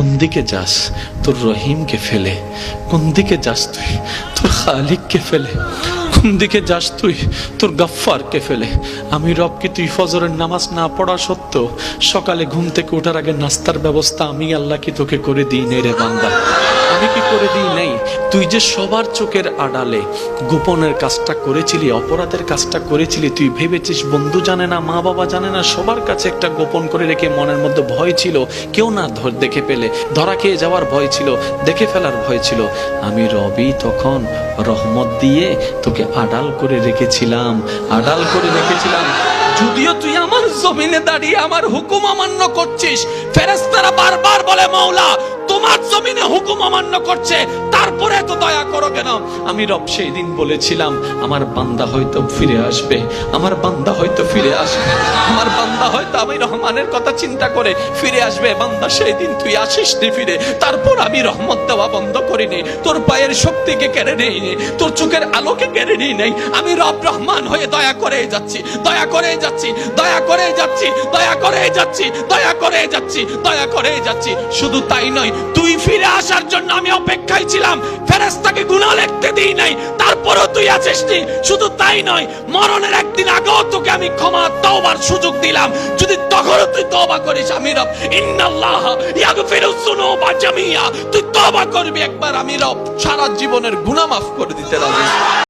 কোন দিকে যাস, তোর রহিমকে ফেলে। কোন দিকে যাস তুই, তোর খালিককে ফেলে। কোন দিকে যাস তুই, তোর গাফফারকে ফেলে। আমি রবকে তুই ফজরের নামাজ না পড়া সত্ত্বেও সকালে ঘুম থেকে ওঠার আগে নাস্তার ব্যবস্থা আমি আল্লাহ কি তোকে করে দিই নে রে বান্দা। আমি কি করে দিই নাই? তুই যে সবার চোখের আড়ালে গোপনের কাজটা করেছিলি, অপরাধের কাজটা করেছিলি, তুই ভেবেছিস বন্ধু জানে না মা বাবা জানে না, সবার কাছে একটা গোপন করে রেখে মনের মধ্যে ভয় ছিল, কেউ না ধর দেখে পেলে। ধরা খেয়ে যাওয়ার ভয় ছিল, দেখে ফেলার ভয় ছিল। আমি রবি তখন রহমত দিয়ে তোকে আড়াল করে রেখেছিলাম, আড়াল করে রেখেছিলাম। যদিও তুই আমার জমিনে দাঁড়িয়ে আমার হুকুম অমান্য করছিস ফেরেস্তারা বারবার বলে, মৌলা, তোমার জমিনে হুকুম অমান্য করছে তারপরে এত দয়া করো কেন? আমি রব সেই দিন বলেছিলাম, আমার বান্দা হয়তো ফিরে আসবে। আমার বান্দা হয়তো ফিরে আসবে। আমার বান্দা হয়তো আমি রহমানের কথা চিন্তা করে ফিরে আসবে। বান্দা সেই দিন তুই আসিস নি ফিরে। তারপর আমি রহমত দেওয়া বন্ধ করিনি। তোর পায়ের শক্তিকে কেড়ে নেইনি। তোর চোখের আলোকে কেড়ে নিই নাই। আমি রব রহমান হয়ে দয়া করে যাচ্ছি। দয়া করে যাচ্ছি। দয়া করে যাচ্ছি। দয়া করে যাচ্ছি। দয়া করে যাচ্ছি। দয়া করে যাচ্ছি। শুধু তাই নয়, তুই ফিরে আসার জন্য আমি অপেক্ষায় ছিলাম। ফেরেস্তাকে গুনাহ লিখতে দিই নাই, তারপরও তুই আছিস নি। শুধু তাই নয়, মরণের একদিন আগেও তোকে আমি ক্ষমা, তওবার সুযোগ দিলাম। যদি তখনও তুই তওবা করিস আমি রব। ইন্নাল্লাহ ইয়াগফিরু যুনুবা জামিয়া। তুই তওবা করবি একবার আমি রব। সারা জীবনের গুনাহ মাফ করে দিতে রাজি।